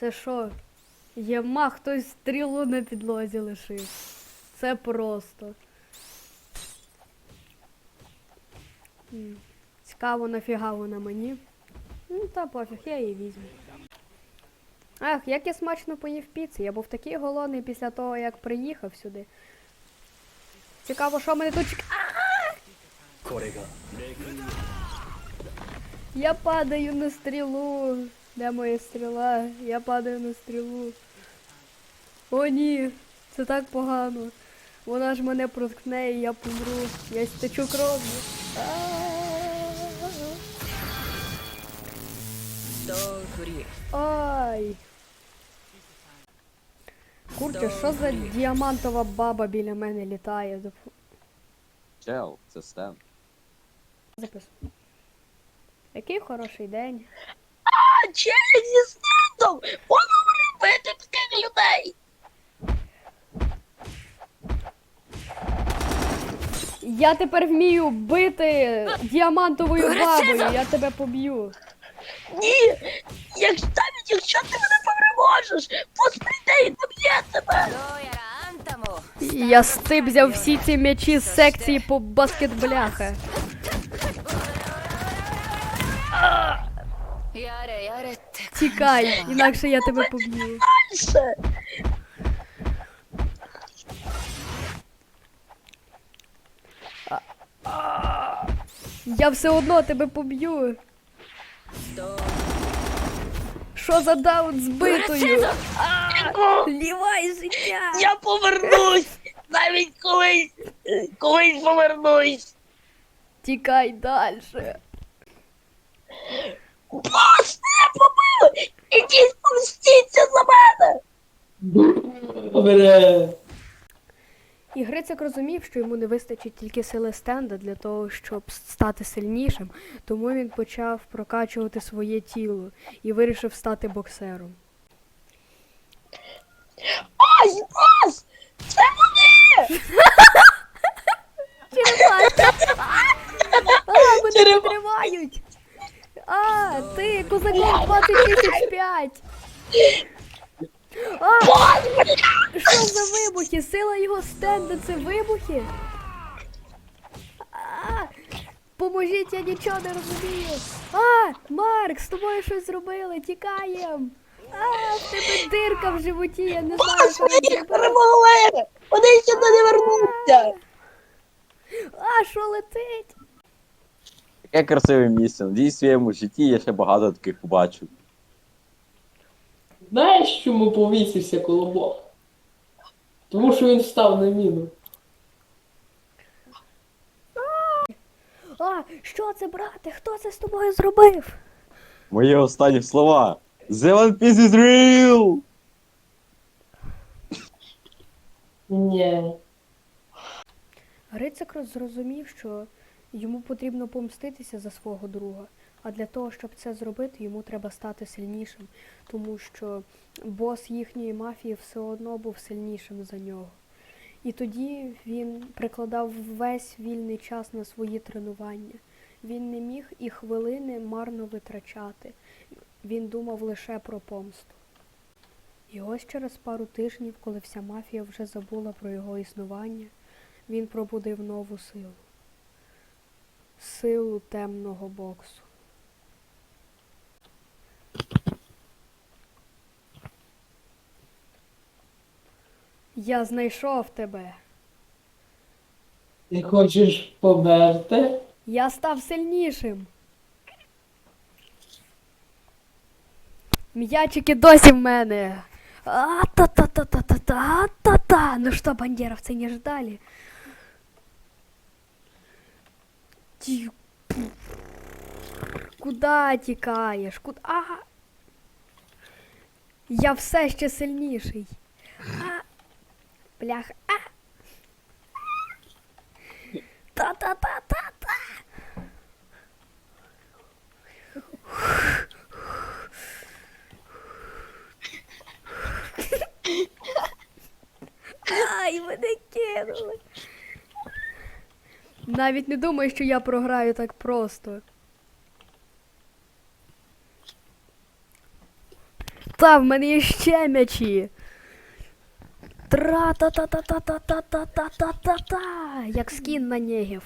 Це що? Єма хтось стрілу на підлозі лишив. Це просто. Цікаво нафіга вона мені. Ну та пофіг, я її візьму. Ах, як я смачно поїв піцу. Я був такий голодний після того, як приїхав сюди. Цікаво, що мене тут чекає. Я падаю на стрілу. Де моя стріла? Я падаю на стрілу. О, ні, це так погано. Вона ж мене проткне і я помру. Я стечу кров'ю. Ай. Курче, що за діамантова баба біля мене літає? Чел, це стен. Запис. Який хороший день через зі стендом! Поговорив би таких людей! Я тепер вмію бити діамантовою бабою, я тебе поб'ю. Ні! Як навіть якщо ти мене переможеш, пусть прийде і доб'є тебе! Я стибзяв всі ці м'ячі з секції по баскетбляха. Тікай, інакше я тебе поб'ю. Я все одно тебе поб'ю. Що за даун збитою? Лівай життя! Я повернусь! Навіть колись колись повернусь! Тікай далі. Боже! Ідіть помстіться за мене! Добре. І Грицик розумів, що йому не вистачить тільки сили стенда для того, щоб стати сильнішим, тому він почав прокачувати своє тіло і вирішив стати боксером. Ось, бос! Це вони! А, мене підтримають! А, ти, козаком 20! А, що за вибухи? Сила його стенда це вибухи? А, поможіть, я нічого не розумію. А, Марк, з тобою щось зробили, тікаєм. А, в тебе дирка в животі, я не знаю, що ми їх перемогли! Вони сюди не вернуться! А, що летить? Яке красиве місце. Надіюсь, в своєму житті я ще багато таких побачу. Знаєш, чому повісився колобок? Тому що він встав на міну. А, що це, брате? Хто це з тобою зробив? Мої останні слова. The One Piece is real! Ні. Грицик зрозумів, що йому потрібно помститися за свого друга. А для того, щоб це зробити, йому треба стати сильнішим, тому що бос їхньої мафії все одно був сильнішим за нього. І тоді він прикладав весь вільний час на свої тренування. Він не міг і хвилини марно витрачати. Він думав лише про помсту. І ось через пару тижнів, коли вся мафія вже забула про його існування, він пробудив нову силу. Силу темного боксу. Я знайшов тебе. Ти хочеш померти? Я став сильнішим. М'ячики досі в мене. А-та-та-та-та-та-та, та-та. Ну что, бандеровцы, не ждали? Ті- Куда тікаєш? Куда? Ага. Я все ще сильніший. А. Блях. А. Та-та-та-та-та. Ай, мене кинули. Навіть не думай, що я програю так просто. Та, в мене є ще м'ячі. Тра-та-та-та-та-та-та-та-та-та-та. Як скін на негів.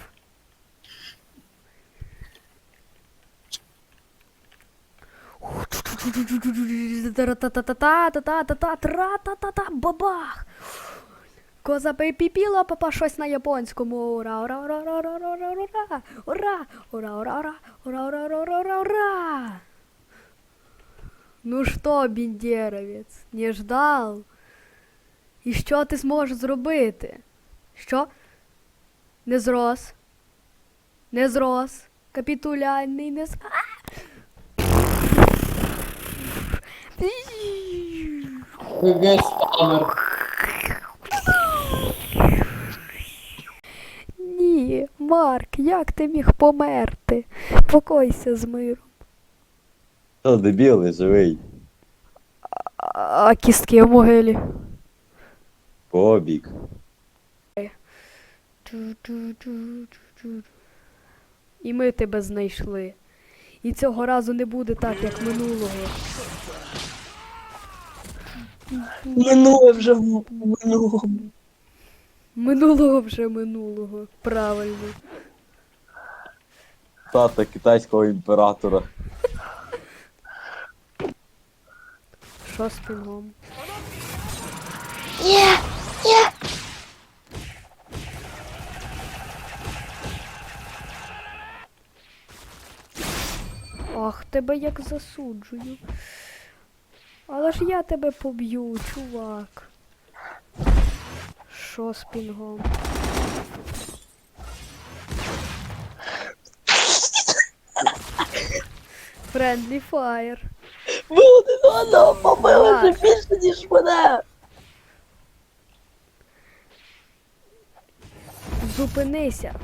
Тра-та-та-та-та-та-та-та, тра-та-та-та, бабах. Коза піпіла, папа щось на японському. Ура, ура, ура, ура, ура, ура, ура, ура, ура, ура, ура, ура, ура, ура, ура, ура, ура. Ну що, біндєровець, не ждав? І що ти зможеш зробити? Що? Не зрос. Не зрос. Капітулянний не з. ГГ спамер. Ні, Марк, як ти міг померти? Покойся з миром. Що, дебіл, не живий? А кістки в могилі. Бобік. І ми тебе знайшли. І цього разу не буде так, як минулого. Минуле вже в минулому. Минулого вже минулого. Правильно. Тата китайського імператора. Що з пінгом? Ні, ні. Ах, тебе як засуджую. Але ж я тебе поб'ю, чувак. Що з пінгом? Friendly Fire. Ви один одного побили вже більше, ніж мене. Зупинися.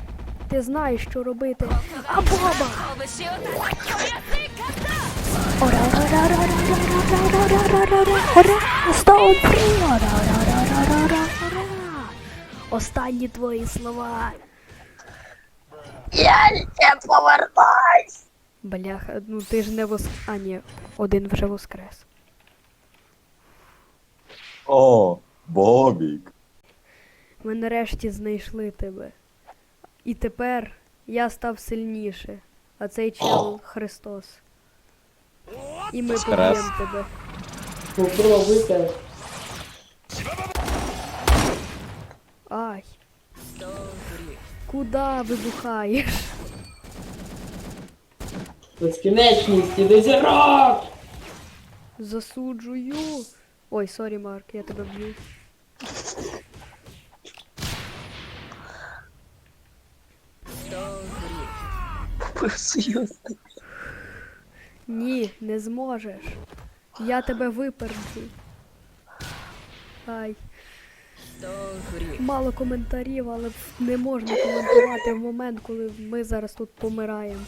Ти знаєш, що робити. А баба! Останні твої слова. Я не повертаюсь! Бляха, ну ти ж не воскрес. А, ні, один вже воскрес. О, Бобік. Ми нарешті знайшли тебе. І тепер я став сильніше. А цей чел Христос. І ми поб'ємо тебе. Було. Ай. Куда вибухаєш? Безкінечність і зірок! Засуджую. Ой, сорі, Марк, я тебе б'ю. Серйозно. Ні, не зможеш. Я тебе виперджу. Ай. Мало коментарів, але не можна коментувати в момент, коли ми зараз тут помираємо.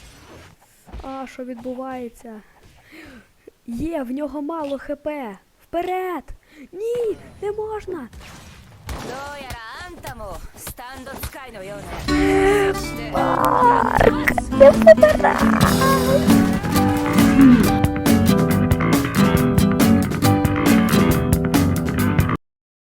А, що відбувається? Є, в нього мало хп. Вперед! Ні, не можна. Марк, я вибираю.